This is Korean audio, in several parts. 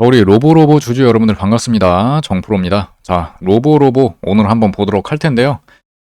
우리 로보로보 주주 여러분들 반갑습니다. 정프로입니다. 자, 로보로보 오늘 한번 보도록 할 텐데요.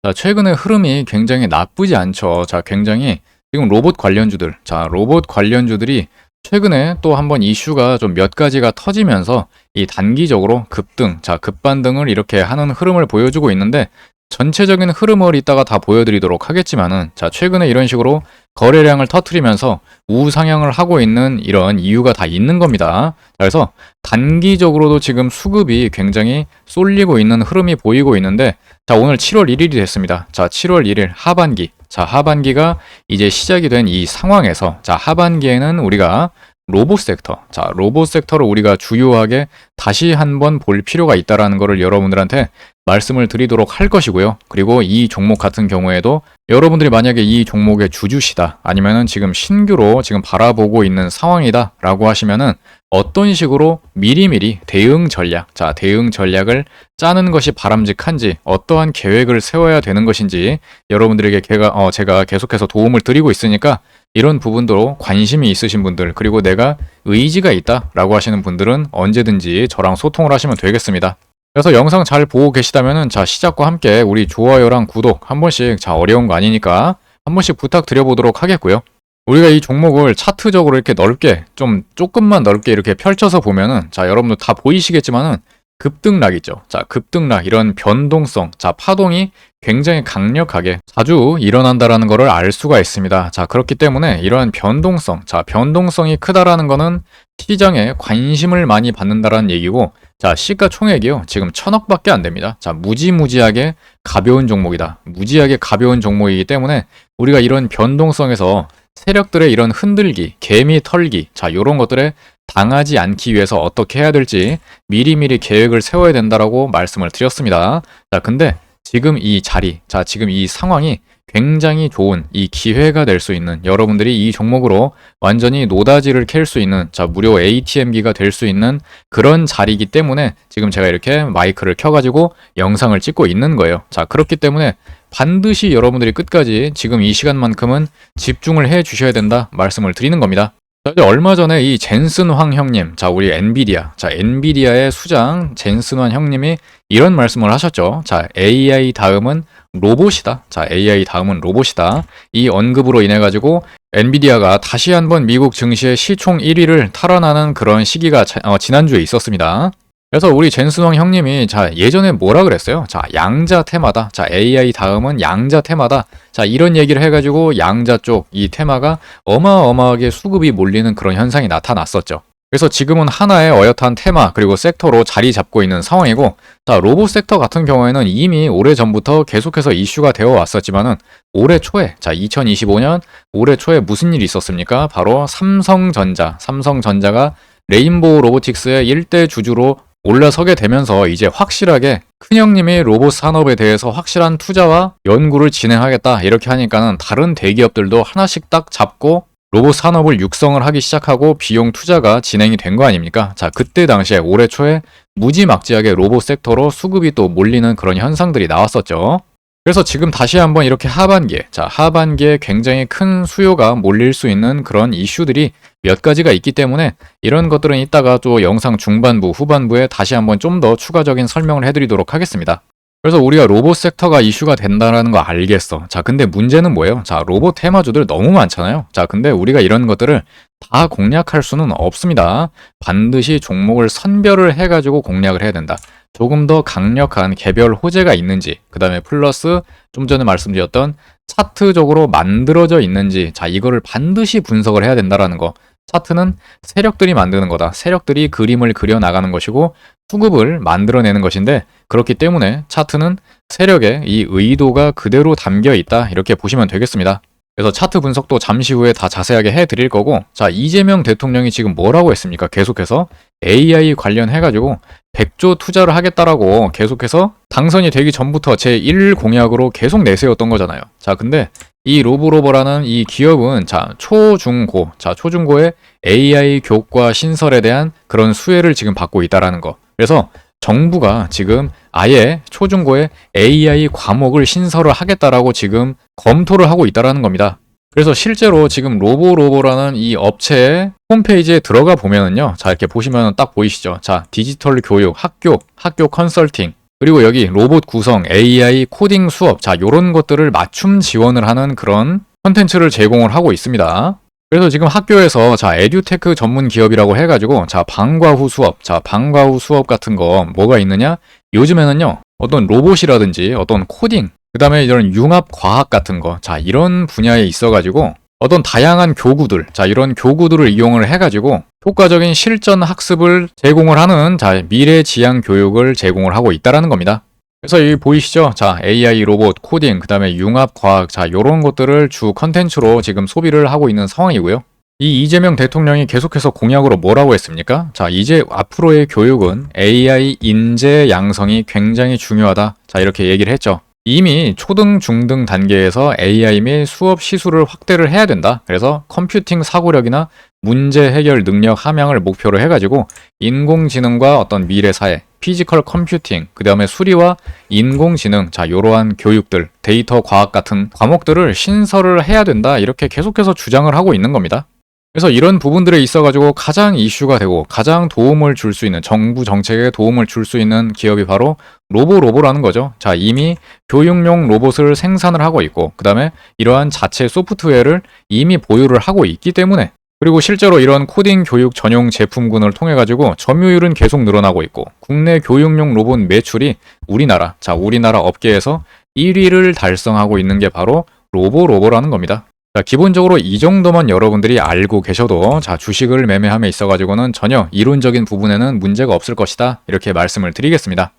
자, 최근에 흐름이 굉장히 나쁘지 않죠. 자, 굉장히 지금 로봇 관련주들, 자, 로봇 관련주들이 최근에 또 한번 이슈가 좀 몇 가지가 터지면서 이 단기적으로 급등, 자, 급반등을 이렇게 하는 흐름을 보여주고 있는데 전체적인 흐름을 이따가 다 보여드리도록 하겠지만은 자, 최근에 이런 식으로 거래량을 터트리면서 우상향을 하고 있는 이런 이유가 다 있는 겁니다. 그래서 단기적으로도 지금 수급이 굉장히 쏠리고 있는 흐름이 보이고 있는데 자, 오늘 7월 1일이 됐습니다. 자, 7월 1일 하반기. 자, 하반기가 이제 시작이 된 이 상황에서 자, 하반기에는 우리가 로봇 섹터. 자, 로봇 섹터를 우리가 주요하게 다시 한번 볼 필요가 있다라는 것을 여러분들한테 말씀을 드리도록 할 것이고요. 그리고 이 종목 같은 경우에도 여러분들이 만약에 이 종목의 주주시다 아니면은 지금 신규로 지금 바라보고 있는 상황이다 라고 하시면은 어떤 식으로 미리미리 대응 전략, 자, 대응 전략을 짜는 것이 바람직한지, 어떠한 계획을 세워야 되는 것인지 여러분들에게 제가, 어, 제가 계속해서 도움을 드리고 있으니까 이런 부분도 관심이 있으신 분들, 그리고 내가 의지가 있다 라고 하시는 분들은 언제든지 저랑 소통을 하시면 되겠습니다. 그래서 영상 잘 보고 계시다면은 자, 시작과 함께 우리 좋아요랑 구독 한 번씩 자, 어려운 거 아니니까 한 번씩 부탁드려 보도록 하겠고요. 우리가 이 종목을 차트적으로 이렇게 넓게 좀 조금만 넓게 이렇게 펼쳐서 보면은 자 여러분들 다 보이시겠지만은 급등락 있죠. 자 급등락 이런 변동성 자 파동이 굉장히 강력하게 자주 일어난다라는 것을 알 수가 있습니다. 자 그렇기 때문에 이러한 변동성 자 변동성이 크다라는 거는 시장에 관심을 많이 받는다라는 얘기고 자 시가총액이요 지금 천억밖에 안 됩니다. 자 무지무지하게 가벼운 종목이다. 무지하게 가벼운 종목이기 때문에 우리가 이런 변동성에서 세력들의 이런 흔들기, 개미 털기, 자, 요런 것들에 당하지 않기 위해서 어떻게 해야 될지 미리미리 계획을 세워야 된다라고 말씀을 드렸습니다. 자, 근데 지금 이 자리, 자, 지금 이 상황이 굉장히 좋은 이 기회가 될 수 있는 여러분들이 이 종목으로 완전히 노다지를 캘 수 있는 자 무료 ATM기가 될 수 있는 그런 자리이기 때문에 지금 제가 이렇게 마이크를 켜가지고 영상을 찍고 있는 거예요. 자 그렇기 때문에 반드시 여러분들이 끝까지 지금 이 시간만큼은 집중을 해 주셔야 된다 말씀을 드리는 겁니다. 얼마 전에 이 젠슨 황 형님, 자, 우리 엔비디아, 자, 엔비디아의 수장 젠슨 황 형님이 이런 말씀을 하셨죠. 자, AI 다음은 로봇이다. 자, AI 다음은 로봇이다. 이 언급으로 인해 가지고 엔비디아가 다시 한번 미국 증시의 시총 1위를 탈환하는 그런 시기가 자- 어, 지난주에 있었습니다. 그래서 우리 젠스왕 형님이 자 예전에 뭐라 그랬어요? 자 양자 테마다. 자 AI 다음은 양자 테마다. 자 이런 얘기를 해가지고 양자 쪽 이 테마가 어마어마하게 수급이 몰리는 그런 현상이 나타났었죠. 그래서 지금은 하나의 어엿한 테마 그리고 섹터로 자리 잡고 있는 상황이고 자 로봇 섹터 같은 경우에는 이미 오래 전부터 계속해서 이슈가 되어 왔었지만은 올해 초에 자 2025년 올해 초에 무슨 일이 있었습니까? 바로 삼성전자 삼성전자가 레인보우 로보틱스의 일대 주주로 올라서게 되면서 이제 확실하게 큰형님이 로봇 산업에 대해서 확실한 투자와 연구를 진행하겠다 이렇게 하니까는 다른 대기업들도 하나씩 딱 잡고 로봇 산업을 육성을 하기 시작하고 비용 투자가 진행이 된 거 아닙니까? 자, 그때 당시에 올해 초에 무지막지하게 로봇 섹터로 수급이 또 몰리는 그런 현상들이 나왔었죠. 그래서 지금 다시 한번 이렇게 하반기에, 자, 하반기에 굉장히 큰 수요가 몰릴 수 있는 그런 이슈들이 몇 가지가 있기 때문에 이런 것들은 이따가 또 영상 중반부, 후반부에 다시 한번 좀 더 추가적인 설명을 해드리도록 하겠습니다. 그래서 우리가 로봇 섹터가 이슈가 된다라는 거 알겠어. 자, 근데 문제는 뭐예요? 자, 로봇 테마주들 너무 많잖아요. 자, 근데 우리가 이런 것들을 다 공략할 수는 없습니다. 반드시 종목을 선별을 해가지고 공략을 해야 된다. 조금 더 강력한 개별 호재가 있는지, 그 다음에 플러스 좀 전에 말씀드렸던 차트적으로 만들어져 있는지, 자, 이거를 반드시 분석을 해야 된다라는 거. 차트는 세력들이 만드는 거다. 세력들이 그림을 그려 나가는 것이고 수급을 만들어내는 것인데 그렇기 때문에 차트는 세력의 이 의도가 그대로 담겨 있다. 이렇게 보시면 되겠습니다. 그래서 차트 분석도 잠시 후에 다 자세하게 해 드릴 거고 자, 이재명 대통령이 지금 뭐라고 했습니까? 계속해서 AI 관련해가지고 100조 투자를 하겠다라고 계속해서 당선이 되기 전부터 제1 공약으로 계속 내세웠던 거잖아요. 자, 근데 이 로보로버라는 이 기업은 자, 초중고, 자, 초중고의 AI 교과 신설에 대한 그런 수혜를 지금 받고 있다라는 거. 그래서 정부가 지금 아예 초중고에 AI 과목을 신설을 하겠다라고 지금 검토를 하고 있다라는 겁니다. 그래서 실제로 지금 로보로보라는 이 업체의 홈페이지에 들어가 보면은요. 자, 이렇게 보시면 딱 보이시죠? 자, 디지털 교육, 학교, 학교 컨설팅, 그리고 여기 로봇 구성, AI 코딩 수업, 자, 요런 것들을 맞춤 지원을 하는 그런 컨텐츠를 제공을 하고 있습니다. 그래서 지금 학교에서 자, 에듀테크 전문 기업이라고 해가지고 자, 방과 후 수업, 자, 방과 후 수업 같은 거 뭐가 있느냐? 요즘에는요, 어떤 로봇이라든지 어떤 코딩, 그 다음에 이런 융합 과학 같은 거, 자, 이런 분야에 있어가지고 어떤 다양한 교구들, 자, 이런 교구들을 이용을 해가지고 효과적인 실전 학습을 제공을 하는 자, 미래 지향 교육을 제공을 하고 있다라는 겁니다. 그래서 여기 보이시죠? 자, AI 로봇, 코딩, 그 다음에 융합 과학, 자, 요런 것들을 주 컨텐츠로 지금 소비를 하고 있는 상황이고요. 이 이재명 대통령이 계속해서 공약으로 뭐라고 했습니까? 자, 이제 앞으로의 교육은 AI 인재 양성이 굉장히 중요하다. 자, 이렇게 얘기를 했죠. 이미 초등, 중등 단계에서 AI 및 수업 시수를 확대를 해야 된다. 그래서 컴퓨팅 사고력이나 문제 해결 능력 함양을 목표로 해가지고 인공지능과 어떤 미래 사회, 피지컬 컴퓨팅, 그 다음에 수리와 인공지능, 자, 요러한 교육들, 데이터 과학 같은 과목들을 신설을 해야 된다. 이렇게 계속해서 주장을 하고 있는 겁니다. 그래서 이런 부분들에 있어가지고 가장 이슈가 되고 가장 도움을 줄 수 있는 정부 정책에 도움을 줄 수 있는 기업이 바로 로보로보라는 거죠. 자, 이미 교육용 로봇을 생산을 하고 있고, 그 다음에 이러한 자체 소프트웨어를 이미 보유를 하고 있기 때문에 그리고 실제로 이런 코딩 교육 전용 제품군을 통해 가지고 점유율은 계속 늘어나고 있고 국내 교육용 로봇 매출이 우리나라 자 우리나라 업계에서 1위를 달성하고 있는 게 바로 로보로보라는 겁니다. 자, 기본적으로 이 정도만 여러분들이 알고 계셔도 자, 주식을 매매함에 있어 가지고는 전혀 이론적인 부분에는 문제가 없을 것이다. 이렇게 말씀을 드리겠습니다.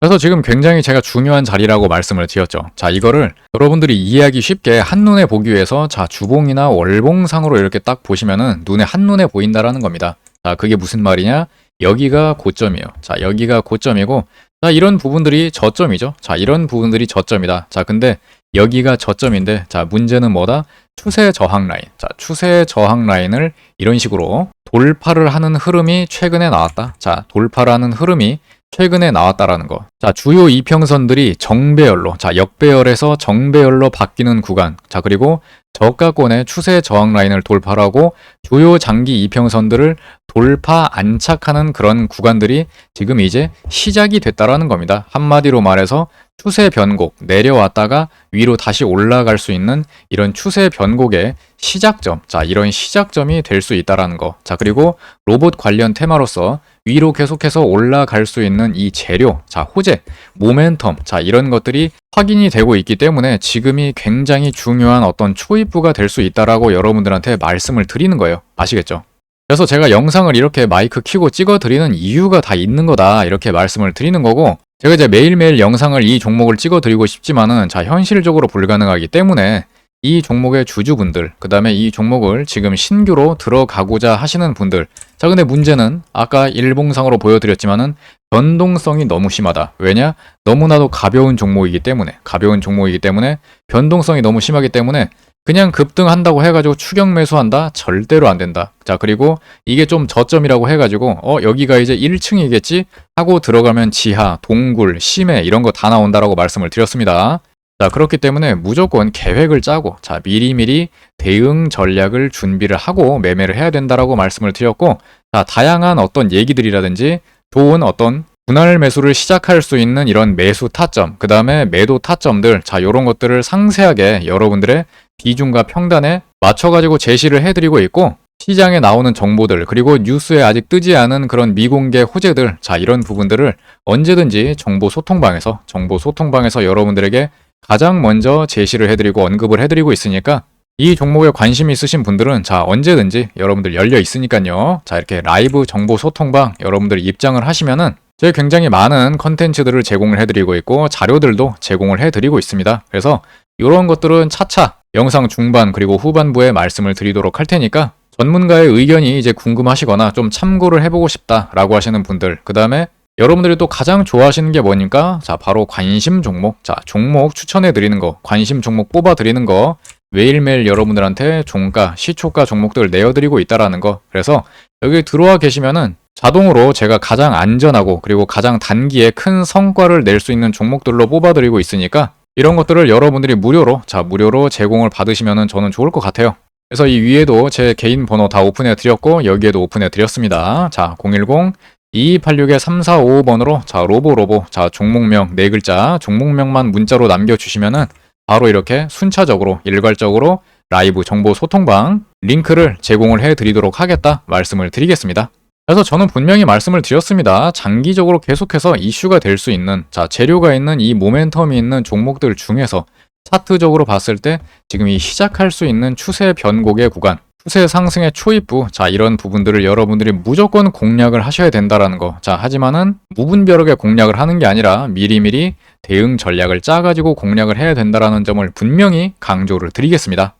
그래서 지금 굉장히 제가 중요한 자리라고 말씀을 드렸죠. 자, 이거를 여러분들이 이해하기 쉽게 한눈에 보기 위해서 자, 주봉이나 월봉상으로 이렇게 딱 보시면은 눈에 한눈에 보인다라는 겁니다. 자, 그게 무슨 말이냐? 여기가 고점이에요. 자, 여기가 고점이고 자, 이런 부분들이 저점이죠. 자, 이런 부분들이 저점이다. 자, 근데 여기가 저점인데 자, 문제는 뭐다? 추세 저항 라인. 자, 추세 저항 라인을 이런 식으로 돌파를 하는 흐름이 최근에 나왔다. 자, 돌파라는 흐름이 최근에 나왔다라는 거. 자, 주요 이평선들이 정배열로, 자, 역배열에서 정배열로 바뀌는 구간. 자, 그리고 저가권의 추세 저항 라인을 돌파하고 주요 장기 이평선들을 돌파 안착하는 그런 구간들이 지금 이제 시작이 됐다라는 겁니다. 한마디로 말해서 추세 변곡, 내려왔다가 위로 다시 올라갈 수 있는 이런 추세 변곡의 시작점. 자, 이런 시작점이 될 수 있다라는 거. 자, 그리고 로봇 관련 테마로서 위로 계속해서 올라갈 수 있는 이 재료, 자, 호재, 모멘텀, 자, 이런 것들이 확인이 되고 있기 때문에 지금이 굉장히 중요한 어떤 초입부가 될 수 있다라고 여러분들한테 말씀을 드리는 거예요. 아시겠죠? 그래서 제가 영상을 이렇게 마이크 키고 찍어 드리는 이유가 다 있는 거다. 이렇게 말씀을 드리는 거고, 제가 이제 매일매일 영상을 이 종목을 찍어 드리고 싶지만은, 자, 현실적으로 불가능하기 때문에 이 종목의 주주분들, 그 다음에 이 종목을 지금 신규로 들어가고자 하시는 분들. 자, 근데 문제는 아까 일봉상으로 보여드렸지만은 변동성이 너무 심하다. 왜냐? 너무나도 가벼운 종목이기 때문에, 가벼운 종목이기 때문에 변동성이 너무 심하기 때문에 그냥 급등한다고 해가지고 추격 매수한다? 절대로 안 된다. 자, 그리고 이게 좀 저점이라고 해가지고, 어, 여기가 이제 1층이겠지? 하고 들어가면 지하, 동굴, 심해, 이런 거 다 나온다라고 말씀을 드렸습니다. 자, 그렇기 때문에 무조건 계획을 짜고, 자, 미리미리 대응 전략을 준비를 하고 매매를 해야 된다라고 말씀을 드렸고, 자, 다양한 어떤 얘기들이라든지 좋은 어떤 분할 매수를 시작할 수 있는 이런 매수 타점, 그 다음에 매도 타점들, 자, 요런 것들을 상세하게 여러분들의 비중과 평단에 맞춰가지고 제시를 해드리고 있고, 시장에 나오는 정보들, 그리고 뉴스에 아직 뜨지 않은 그런 미공개 호재들, 자, 이런 부분들을 언제든지 정보 소통방에서, 정보 소통방에서 여러분들에게 가장 먼저 제시를 해드리고 언급을 해드리고 있으니까 이 종목에 관심 있으신 분들은 자 언제든지 여러분들 열려 있으니까요. 자 이렇게 라이브 정보 소통방 여러분들 입장을 하시면은 저희 굉장히 많은 컨텐츠들을 제공을 해드리고 있고 자료들도 제공을 해드리고 있습니다. 그래서 이런 것들은 차차 영상 중반 그리고 후반부에 말씀을 드리도록 할 테니까 전문가의 의견이 이제 궁금하시거나 좀 참고를 해보고 싶다라고 하시는 분들 그 다음에 여러분들이 또 가장 좋아하시는 게 뭐니까? 자, 바로 관심 종목. 자, 종목 추천해 드리는 거, 관심 종목 뽑아 드리는 거, 매일매일 여러분들한테 종가, 시초가 종목들을 내어 드리고 있다라는 거. 그래서 여기 들어와 계시면은 자동으로 제가 가장 안전하고 그리고 가장 단기에 큰 성과를 낼 수 있는 종목들로 뽑아 드리고 있으니까 이런 것들을 여러분들이 무료로 자 무료로 제공을 받으시면은 저는 좋을 것 같아요. 그래서 이 위에도 제 개인 번호 다 오픈해 드렸고 여기에도 오픈해 드렸습니다. 자 010 2286에 3455번으로 자 로보 로보 자 종목명 네 글자 종목명만 문자로 남겨주시면은 바로 이렇게 순차적으로 일괄적으로 라이브 정보 소통방 링크를 제공을 해 드리도록 하겠다 말씀을 드리겠습니다. 그래서 저는 분명히 말씀을 드렸습니다. 장기적으로 계속해서 이슈가 될 수 있는 자 재료가 있는 이 모멘텀이 있는 종목들 중에서 차트적으로 봤을 때 지금 이 시작할 수 있는 추세 변곡의 구간 추세 상승의 초입부 자 이런 부분들을 여러분들이 무조건 공략을 하셔야 된다라는 거. 자 하지만은 무분별하게 공략을 하는 게 아니라 미리미리 대응 전략을 짜가지고 공략을 해야 된다라는 점을 분명히 강조를 드리겠습니다.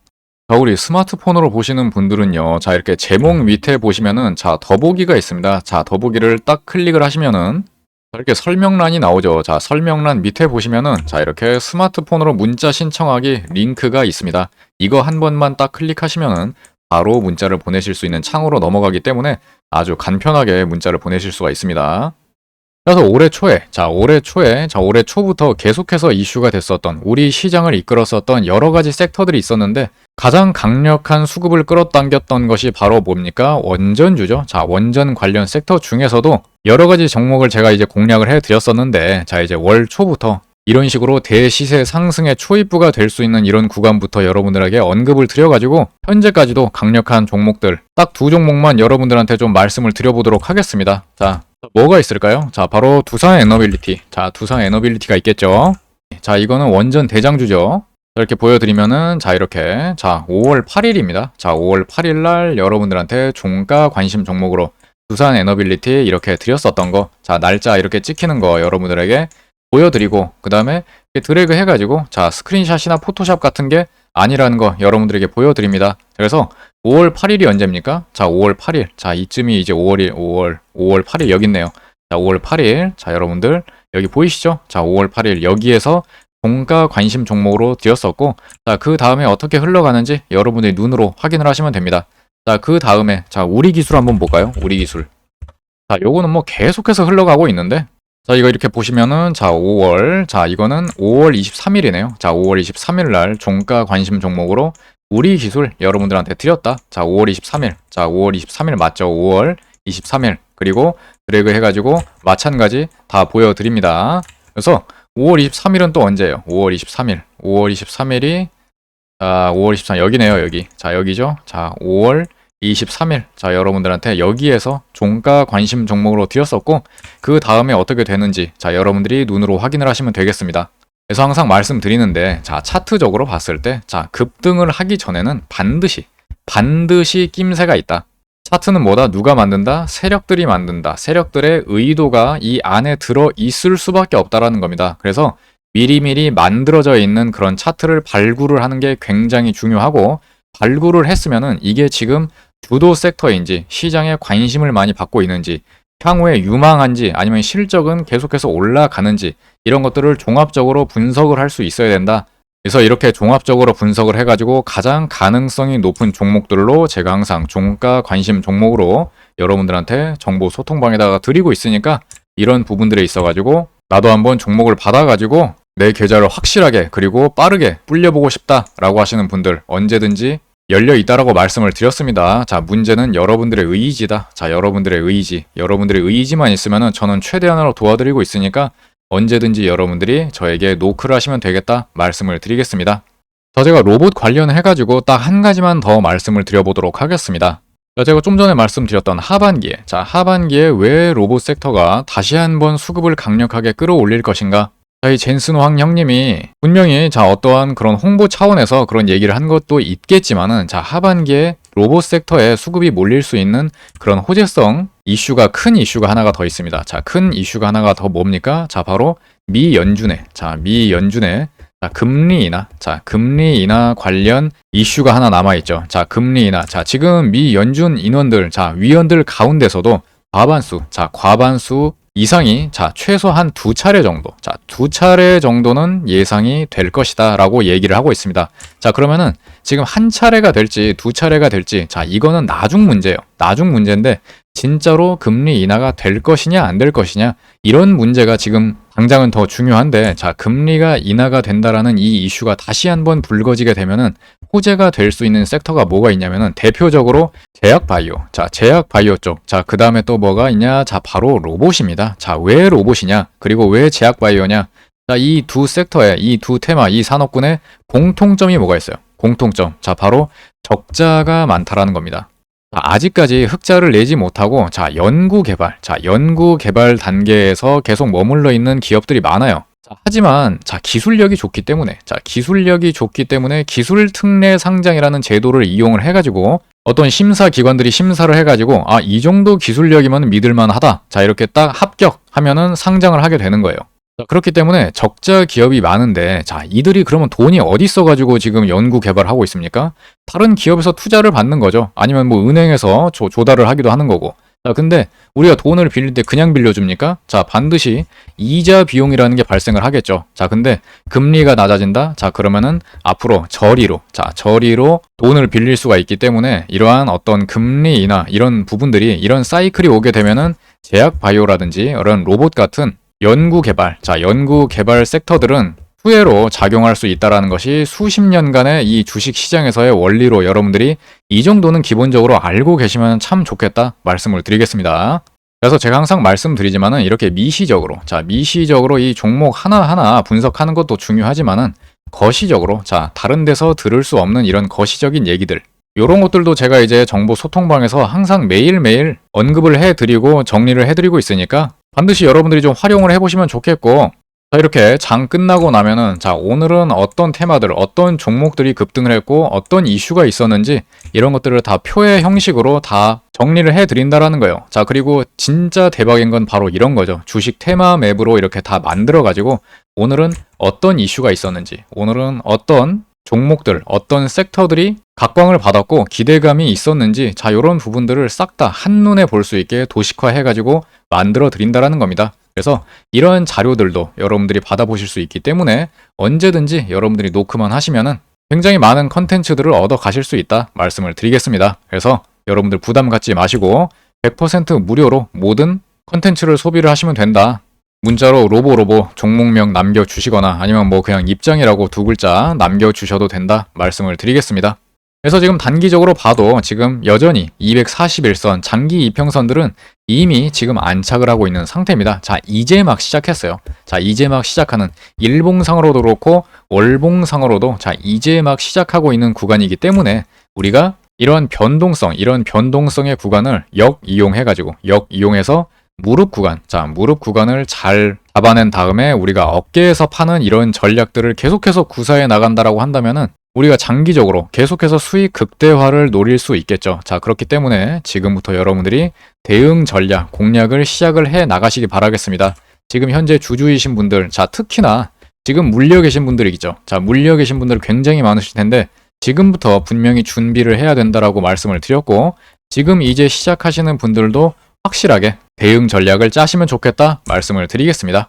자, 우리 스마트폰으로 보시는 분들은요. 자, 이렇게 제목 밑에 보시면은 자, 더보기가 있습니다. 자, 더보기를 딱 클릭을 하시면은 자, 이렇게 설명란이 나오죠. 자, 설명란 밑에 보시면은 자, 이렇게 스마트폰으로 문자 신청하기 링크가 있습니다. 이거 한 번만 딱 클릭하시면은 바로 문자를 보내실 수 있는 창으로 넘어가기 때문에 아주 간편하게 문자를 보내실 수가 있습니다. 그래서 올해 초에, 자, 올해 초에, 자, 올해 초부터 계속해서 이슈가 됐었던, 우리 시장을 이끌었었던 여러 가지 섹터들이 있었는데, 가장 강력한 수급을 끌어당겼던 것이 바로 뭡니까? 원전주죠. 자, 원전 관련 섹터 중에서도 여러 가지 종목을 제가 이제 공략을 해 드렸었는데, 자, 이제 월 초부터 이런 식으로 대시세 상승의 초입부가 될 수 있는 이런 구간부터 여러분들에게 언급을 드려가지고 현재까지도 강력한 종목들 딱 두 종목만 여러분들한테 좀 말씀을 드려보도록 하겠습니다. 자, 뭐가 있을까요? 자, 바로 두산 에너빌리티. 자, 두산 에너빌리티가 있겠죠. 자, 이거는 원전 대장주죠. 이렇게 보여드리면은 자 이렇게 자 5월 8일입니다. 자 5월 8일 날 여러분들한테 종가 관심 종목으로 두산 에너빌리티 이렇게 드렸었던 거, 자 날짜 이렇게 찍히는 거 여러분들에게 보여드리고 그 다음에 드래그 해가지고 자 스크린샷이나 포토샵 같은 게 아니라는 거 여러분들에게 보여드립니다. 그래서 5월 8일이 언제입니까? 자 5월 8일 자 이쯤이 이제 5월이 5월 5월 8일 여기 있네요. 자 5월 8일 자 여러분들 여기 보이시죠? 자 5월 8일 여기에서 종가 관심 종목으로 드렸었고 자 그 다음에 어떻게 흘러가는지 여러분들이 눈으로 확인을 하시면 됩니다. 자 그 다음에 자 우리 기술 한번 볼까요? 우리 기술. 자 요거는 뭐 계속해서 흘러가고 있는데 자, 이거 이렇게 보시면은, 자, 5월, 자, 이거는 5월 23일이네요. 자, 5월 23일 날 종가 관심 종목으로 우리 기술 여러분들한테 드렸다. 자, 5월 23일. 자, 5월 23일 맞죠? 5월 23일. 그리고 드래그 해가지고 마찬가지 다 보여드립니다. 그래서 5월 23일은 또 언제예요? 5월 23일. 5월 23일이, 아, 5월 23일. 여기네요, 여기. 자, 여기죠? 자, 5월 23일 자 여러분들한테 여기에서 종가 관심 종목으로 드렸었고 그 다음에 어떻게 되는지 자 여러분들이 눈으로 확인을 하시면 되겠습니다. 그래서 항상 말씀드리는데 자 차트적으로 봤을 때 자 급등을 하기 전에는 반드시 반드시 낌새가 있다. 차트는 뭐다? 누가 만든다? 세력들이 만든다. 세력들의 의도가 이 안에 들어 있을 수밖에 없다라는 겁니다. 그래서 미리미리 만들어져 있는 그런 차트를 발굴을 하는 게 굉장히 중요하고 발굴을 했으면은 이게 지금 주도 섹터인지 시장에 관심을 많이 받고 있는지 향후에 유망한지 아니면 실적은 계속해서 올라가는지 이런 것들을 종합적으로 분석을 할 수 있어야 된다. 그래서 이렇게 종합적으로 분석을 해가지고 가장 가능성이 높은 종목들로 제가 항상 종가 관심 종목으로 여러분들한테 정보 소통방에다가 드리고 있으니까 이런 부분들에 있어가지고 나도 한번 종목을 받아가지고 내 계좌를 확실하게 그리고 빠르게 불려보고 싶다라고 하시는 분들 언제든지 열려 있다라고 말씀을 드렸습니다. 자, 문제는 여러분들의 의지다. 자, 여러분들의 의지. 여러분들의 의지만 있으면은 저는 최대한으로 도와드리고 있으니까 언제든지 여러분들이 저에게 노크를 하시면 되겠다 말씀을 드리겠습니다. 더 제가 로봇 관련해 가지고 딱 한 가지만 더 말씀을 드려보도록 하겠습니다. 자, 제가 좀 전에 말씀드렸던 하반기에, 자, 하반기에 왜 로봇 섹터가 다시 한번 수급을 강력하게 끌어올릴 것인가? 저희 젠슨 황 형님이 분명히 자 어떠한 그런 홍보 차원에서 그런 얘기를 한 것도 있겠지만은 자 하반기에 로봇 섹터에 수급이 몰릴 수 있는 그런 호재성 이슈가 큰 이슈가 하나가 더 있습니다. 자 큰 이슈가 하나가 더 뭡니까? 자 바로 미 연준의 자미 연준의 자, 금리 인하. 자, 금리 인하 관련 이슈가 하나 남아 있죠. 자, 금리 인하. 자, 지금 미 연준 인원들, 자, 위원들 가운데서도 과반수, 자, 과반수 이상이 자 최소 한 두 차례 정도 자 두 차례 정도는 예상이 될 것이다 라고 얘기를 하고 있습니다. 자 그러면은 지금 한 차례가 될지 두 차례가 될지 자 이거는 나중 문제예요. 나중 문제인데 진짜로 금리 인하가 될 것이냐 안 될 것이냐 이런 문제가 지금 당장은 더 중요한데 자 금리가 인하가 된다라는 이 이슈가 다시 한번 불거지게 되면은 호재가 될 수 있는 섹터가 뭐가 있냐면은 대표적으로 제약 바이오. 자 제약 바이오 쪽자 그 다음에 또 뭐가 있냐? 자 바로 로봇입니다. 자 왜 로봇이냐? 그리고 왜 제약 바이오냐? 자 이 두 섹터에 이 두 테마 이 산업군에 공통점이 뭐가 있어요? 공통점. 자 바로 적자가 많다라는 겁니다. 자, 아직까지 흑자를 내지 못하고 자 연구 개발 자 연구 개발 단계에서 계속 머물러 있는 기업들이 많아요. 자, 하지만 자 기술력이 좋기 때문에 자 기술력이 좋기 때문에 기술 특례 상장이라는 제도를 이용을 해가지고 어떤 심사 기관들이 심사를 해가지고 아 이 정도 기술력이면 믿을만하다 자 이렇게 딱 합격하면은 상장을 하게 되는 거예요. 자, 그렇기 때문에 적자 기업이 많은데 자 이들이 그러면 돈이 어디 있어가지고 지금 연구 개발하고 있습니까? 다른 기업에서 투자를 받는 거죠. 아니면 뭐 은행에서 조, 조달을 하기도 하는 거고. 자, 근데 우리가 돈을 빌릴 때 그냥 빌려줍니까? 자, 반드시 이자 비용이라는 게 발생을 하겠죠. 자, 근데 금리가 낮아진다? 자, 그러면은 앞으로 저리로, 자, 저리로 돈을 빌릴 수가 있기 때문에 이러한 어떤 금리 인하, 이런 부분들이, 이런 사이클이 오게 되면은 제약 바이오라든지 이런 로봇 같은 연구 개발, 자, 연구 개발 섹터들은 후회로 작용할 수 있다라는 것이 수십 년간의 이 주식 시장에서의 원리로 여러분들이 이 정도는 기본적으로 알고 계시면 참 좋겠다 말씀을 드리겠습니다. 그래서 제가 항상 말씀드리지만은 이렇게 미시적으로 자 미시적으로 이 종목 하나하나 분석하는 것도 중요하지만은 거시적으로 자 다른 데서 들을 수 없는 이런 거시적인 얘기들 요런 것들도 제가 이제 정보 소통방에서 항상 매일매일 언급을 해드리고 정리를 해드리고 있으니까 반드시 여러분들이 좀 활용을 해보시면 좋겠고 자, 이렇게 장 끝나고 나면은, 자, 오늘은 어떤 테마들, 어떤 종목들이 급등을 했고, 어떤 이슈가 있었는지, 이런 것들을 다 표의 형식으로 다 정리를 해드린다라는 거예요. 자, 그리고 진짜 대박인 건 바로 이런 거죠. 주식 테마 맵으로 이렇게 다 만들어 가지고, 오늘은 어떤 이슈가 있었는지, 오늘은 어떤 종목들, 어떤 섹터들이 각광을 받았고 기대감이 있었는지 자 이런 부분들을 싹 다 한눈에 볼 수 있게 도식화 해가지고 만들어 드린다라는 겁니다. 그래서 이런 자료들도 여러분들이 받아보실 수 있기 때문에 언제든지 여러분들이 노크만 하시면은 굉장히 많은 컨텐츠들을 얻어 가실 수 있다 말씀을 드리겠습니다. 그래서 여러분들 부담 갖지 마시고 100% 무료로 모든 컨텐츠를 소비를 하시면 된다. 문자로 로보로보 종목명 남겨주시거나 아니면 뭐 그냥 입장이라고 두 글자 남겨주셔도 된다 말씀을 드리겠습니다. 그래서 지금 단기적으로 봐도 지금 여전히 241선 장기 이평선들은 이미 지금 안착을 하고 있는 상태입니다. 자, 이제 막 시작했어요. 자, 이제 막 시작하는 일봉상으로도 그렇고 월봉상으로도 자, 이제 막 시작하고 있는 구간이기 때문에 우리가 이런 변동성, 이런 변동성의 구간을 역 이용해 가지고 역 이용해서 무릎 구간, 자, 무릎 구간을 잘 잡아낸 다음에 우리가 어깨에서 파는 이런 전략들을 계속해서 구사해 나간다라고 한다면은 우리가 장기적으로 계속해서 수익 극대화를 노릴 수 있겠죠. 자, 그렇기 때문에 지금부터 여러분들이 대응 전략, 공략을 시작을 해 나가시기 바라겠습니다. 지금 현재 주주이신 분들, 자, 특히나 지금 물려 계신 분들이겠죠. 자, 물려 계신 분들 굉장히 많으실 텐데 지금부터 분명히 준비를 해야 된다라고 말씀을 드렸고 지금 이제 시작하시는 분들도 확실하게 대응 전략을 짜시면 좋겠다 말씀을 드리겠습니다.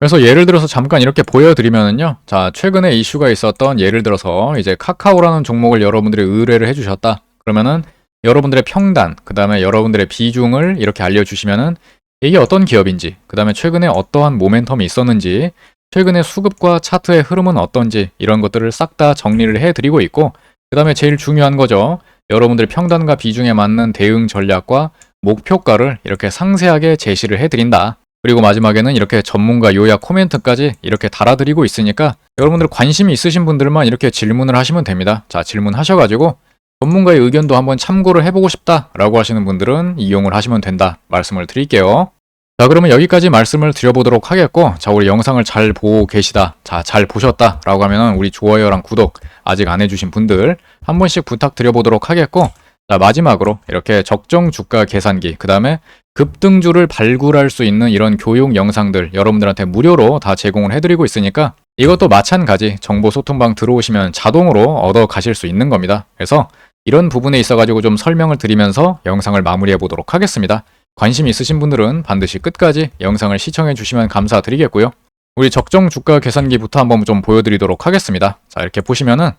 그래서 예를 들어서 잠깐 이렇게 보여드리면은요. 자, 최근에 이슈가 있었던 예를 들어서 이제 카카오라는 종목을 여러분들이 의뢰를 해주셨다. 그러면은 여러분들의 평단, 그 다음에 여러분들의 비중을 이렇게 알려주시면은 이게 어떤 기업인지, 그 다음에 최근에 어떠한 모멘텀이 있었는지, 최근에 수급과 차트의 흐름은 어떤지 이런 것들을 싹 다 정리를 해드리고 있고, 그 다음에 제일 중요한 거죠. 여러분들의 평단과 비중에 맞는 대응 전략과 목표가를 이렇게 상세하게 제시를 해드린다. 그리고 마지막에는 이렇게 전문가 요약 코멘트까지 이렇게 달아드리고 있으니까 여러분들 관심이 있으신 분들만 이렇게 질문을 하시면 됩니다. 자, 질문하셔가지고 전문가의 의견도 한번 참고를 해보고 싶다라고 하시는 분들은 이용을 하시면 된다 말씀을 드릴게요. 자, 그러면 여기까지 말씀을 드려보도록 하겠고, 자, 우리 영상을 잘 보고 계시다, 자, 잘 보셨다 라고 하면 우리 좋아요랑 구독 아직 안 해주신 분들 한 번씩 부탁드려보도록 하겠고, 자, 마지막으로 이렇게 적정 주가 계산기, 그 다음에 급등주를 발굴할 수 있는 이런 교육 영상들 여러분들한테 무료로 다 제공을 해드리고 있으니까 이것도 마찬가지 정보 소통방 들어오시면 자동으로 얻어 가실 수 있는 겁니다. 그래서 이런 부분에 있어가지고 좀 설명을 드리면서 영상을 마무리해 보도록 하겠습니다. 관심 있으신 분들은 반드시 끝까지 영상을 시청해 주시면 감사드리겠고요. 우리 적정 주가 계산기부터 한번 좀 보여드리도록 하겠습니다. 자, 이렇게 보시면은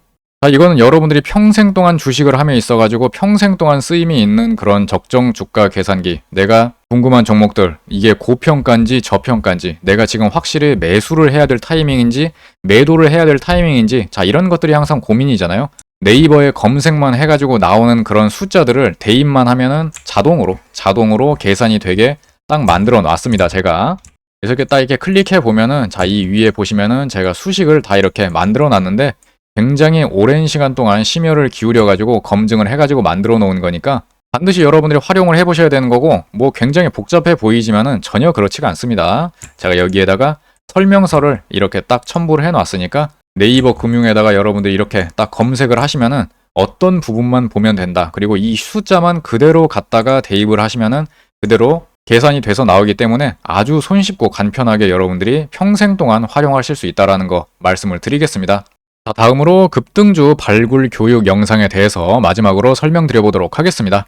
자, 이거는 여러분들이 평생 동안 주식을 함에 있어 가지고 평생 동안 쓰임이 있는 그런 적정 주가 계산기. 내가 궁금한 종목들, 이게 고평가인지 저평가인지, 내가 지금 확실히 매수를 해야 될 타이밍인지, 매도를 해야 될 타이밍인지, 자, 이런 것들이 항상 고민이잖아요. 네이버에 검색만 해 가지고 나오는 그런 숫자들을 대입만 하면은 자동으로, 자동으로 계산이 되게 딱 만들어 놨습니다, 제가. 그래서 이렇게 딱 이렇게 클릭해 보면은, 자, 이 위에 보시면은 제가 수식을 다 이렇게 만들어 놨는데, 굉장히 오랜 시간 동안 심혈을 기울여 가지고 검증을 해 가지고 만들어 놓은 거니까 반드시 여러분들이 활용을 해 보셔야 되는 거고 뭐 굉장히 복잡해 보이지만은 전혀 그렇지가 않습니다. 제가 여기에다가 설명서를 이렇게 딱 첨부를 해 놨으니까 네이버 금융에다가 여러분들이 이렇게 딱 검색을 하시면은 어떤 부분만 보면 된다. 그리고 이 숫자만 그대로 갖다가 대입을 하시면은 그대로 계산이 돼서 나오기 때문에 아주 손쉽고 간편하게 여러분들이 평생 동안 활용하실 수 있다라는 거 말씀을 드리겠습니다. 자, 다음으로 급등주 발굴 교육 영상에 대해서 마지막으로 설명드려 보도록 하겠습니다.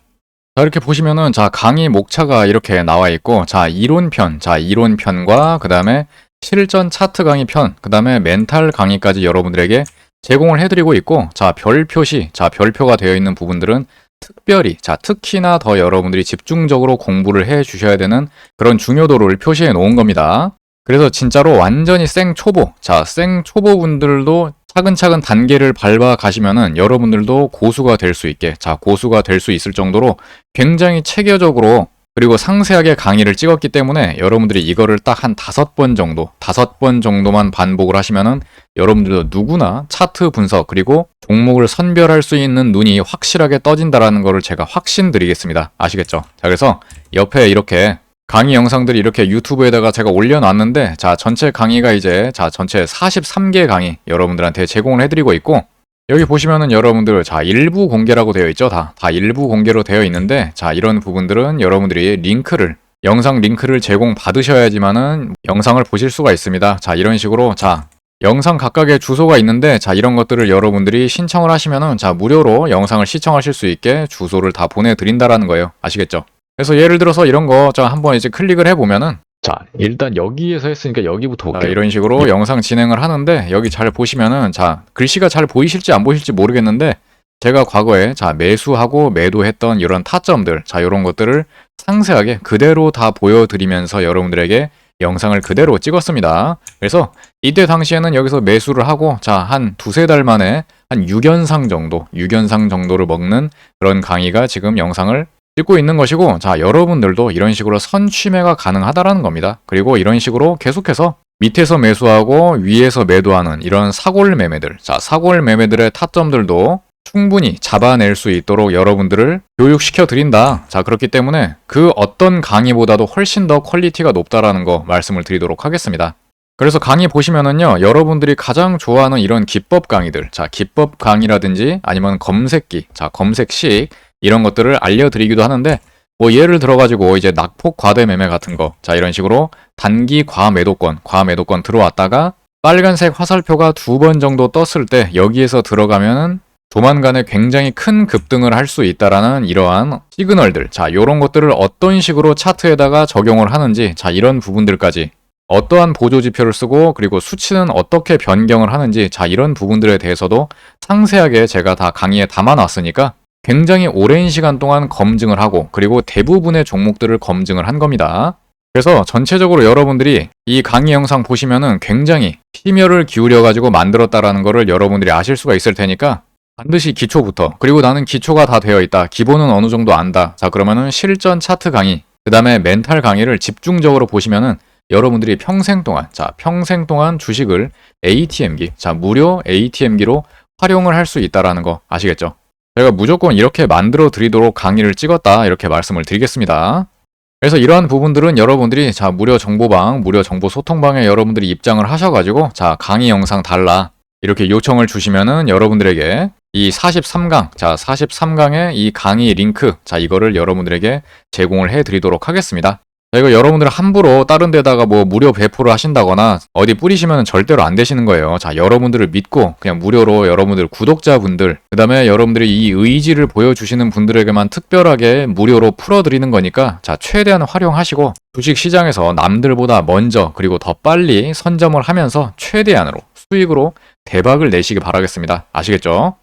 자, 이렇게 보시면은, 자, 강의 목차가 이렇게 나와 있고, 자, 이론편, 자, 이론편과 그 다음에 실전 차트 강의 편, 그 다음에 멘탈 강의까지 여러분들에게 제공을 해 드리고 있고, 자, 별 표시, 자, 별표가 되어 있는 부분들은 특별히, 자, 특히나 더 여러분들이 집중적으로 공부를 해 주셔야 되는 그런 중요도를 표시해 놓은 겁니다. 그래서 진짜로 완전히 생 초보, 자, 생 초보분들도 차근차근 단계를 밟아 가시면은 여러분들도 고수가 될 수 있게, 자, 고수가 될 수 있을 정도로 굉장히 체계적으로 그리고 상세하게 강의를 찍었기 때문에 여러분들이 이거를 딱 한 다섯 번 정도, 다섯 번 정도만 반복을 하시면은 여러분들도 누구나 차트 분석 그리고 종목을 선별할 수 있는 눈이 확실하게 떠진다라는 거를 제가 확신 드리겠습니다. 아시겠죠? 자, 그래서 옆에 이렇게 강의 영상들이 이렇게 유튜브에다가 제가 올려놨는데 자 전체 강의가 이제 자 전체 43개 강의 여러분들한테 제공을 해드리고 있고 여기 보시면은 여러분들 자 일부 공개라고 되어 있죠? 다 다 일부 공개로 되어 있는데 자 이런 부분들은 여러분들이 링크를 영상 링크를 제공 받으셔야지만은 영상을 보실 수가 있습니다. 자 이런 식으로 자 영상 각각의 주소가 있는데 자 이런 것들을 여러분들이 신청을 하시면은 자 무료로 영상을 시청하실 수 있게 주소를 다 보내드린다라는 거예요. 아시겠죠 그래서 예를 들어서 이런 거 자 한번 이제 클릭을 해보면은 자 일단 여기에서 했으니까 여기부터 볼게요 이런 식으로 영상 진행을 하는데 여기 잘 보시면은 자 글씨가 잘 보이실지 안 보이실지 모르겠는데 제가 과거에 자 매수하고 매도했던 이런 타점들 자 이런 것들을 상세하게 그대로 다 보여드리면서 여러분들에게 영상을 그대로 찍었습니다. 그래서 이때 당시에는 여기서 매수를 하고 자 한 두세 달 만에 한 6연상 정도, 6연상 정도를 먹는 그런 강의가 지금 영상을 찍고 있는 것이고 자 여러분들도 이런 식으로 선취매가 가능하다라는 겁니다. 그리고 이런 식으로 계속해서 밑에서 매수하고 위에서 매도하는 이런 사골 매매들 자 사골 매매들의 타점들도 충분히 잡아낼 수 있도록 여러분들을 교육시켜 드린다. 자 그렇기 때문에 그 어떤 강의보다도 훨씬 더 퀄리티가 높다라는 거 말씀을 드리도록 하겠습니다. 그래서 강의 보시면은요, 여러분들이 가장 좋아하는 이런 기법 강의들, 자, 기법 강의라든지 아니면 검색기, 자, 검색식, 이런 것들을 알려드리기도 하는데 뭐 예를 들어가지고 이제 낙폭 과대 매매 같은 거, 자 이런 식으로 단기 과매도권, 과매도권 들어왔다가 빨간색 화살표가 두 번 정도 떴을 때 여기에서 들어가면은 조만간에 굉장히 큰 급등을 할 수 있다라는 이러한 시그널들, 자 이런 것들을 어떤 식으로 차트에다가 적용을 하는지, 자 이런 부분들까지. 어떠한 보조 지표를 쓰고 그리고 수치는 어떻게 변경을 하는지, 자 이런 부분들에 대해서도 상세하게 제가 다 강의에 담아놨으니까 굉장히 오랜 시간 동안 검증을 하고 그리고 대부분의 종목들을 검증을 한 겁니다. 그래서 전체적으로 여러분들이 이 강의 영상 보시면은 굉장히 심혈을 기울여 가지고 만들었다라는 거를 여러분들이 아실 수가 있을 테니까 반드시 기초부터 그리고 나는 기초가 다 되어 있다. 기본은 어느 정도 안다. 자, 그러면은 실전 차트 강의, 그다음에 멘탈 강의를 집중적으로 보시면은 여러분들이 평생 동안 자, 평생 동안 주식을 ATM기, 자, 무료 ATM기로 활용을 할 수 있다라는 거 아시겠죠? 제가 무조건 이렇게 만들어 드리도록 강의를 찍었다 이렇게 말씀을 드리겠습니다. 그래서 이러한 부분들은 여러분들이 자 무료 정보방, 무료 정보 소통방에 여러분들이 입장을 하셔가지고 자 강의 영상 달라 이렇게 요청을 주시면은 여러분들에게 이 43강, 자 43강의 이 강의 링크, 자 이거를 여러분들에게 제공을 해드리도록 하겠습니다. 자, 이거 여러분들 함부로 다른 데다가 뭐 무료 배포를 하신다거나 어디 뿌리시면 절대로 안 되시는 거예요. 자, 여러분들을 믿고 그냥 무료로 여러분들 구독자분들, 그 다음에 여러분들이 이 의지를 보여주시는 분들에게만 특별하게 무료로 풀어드리는 거니까 자, 최대한 활용하시고 주식 시장에서 남들보다 먼저 그리고 더 빨리 선점을 하면서 최대한으로 수익으로 대박을 내시기 바라겠습니다. 아시겠죠?